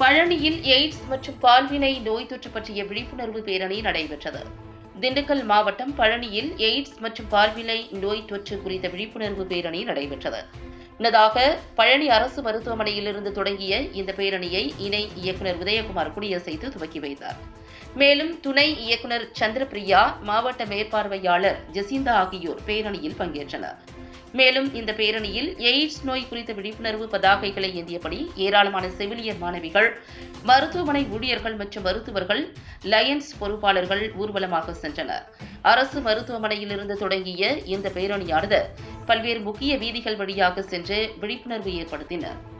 பழனியில் எய்ட்ஸ் மற்றும் பால்வினை நோய் தொற்று பற்றிய விழிப்புணர்வு பேரணி நடைபெற்றது. திண்டுக்கல் மாவட்டம் பழனியில் எய்ட்ஸ் மற்றும் பால்வினை நோய் தொற்று குறித்த விழிப்புணர்வு பேரணி நடைபெற்றது. முன்னதாக பழனி அரசு மருத்துவமனையிலிருந்து தொடங்கிய இந்த பேரணியை இணை இயக்குநர் உதயகுமார் குடியசைத்து துவக்கி வைத்தார். மேலும் துணை இயக்குநர் சந்திரபிரியா மாவட்ட மேற்பார்வையாளர் ஜெசிந்தா ஆகியோர் பேரணியில் பங்கேற்றனர். மேலும் இந்த பேரணியில் எய்ட்ஸ் நோய் குறித்த விழிப்புணர்வு பதாகைகளை ஏந்தியபடி ஏராளமான செவிலியர் மாணவிகள் மருத்துவமனை ஊழியர்கள் மற்றும் மருத்துவர்கள் லயன்ஸ் பொறுப்பாளர்கள் ஊர்வலமாக சென்றனர். அரசு மருத்துவமனையிலிருந்து தொடங்கிய இந்த பேரணியானது பல்வேறு முக்கிய வீதிகள் வழியாக சென்று விழிப்புணர்வு ஏற்படுத்தினர்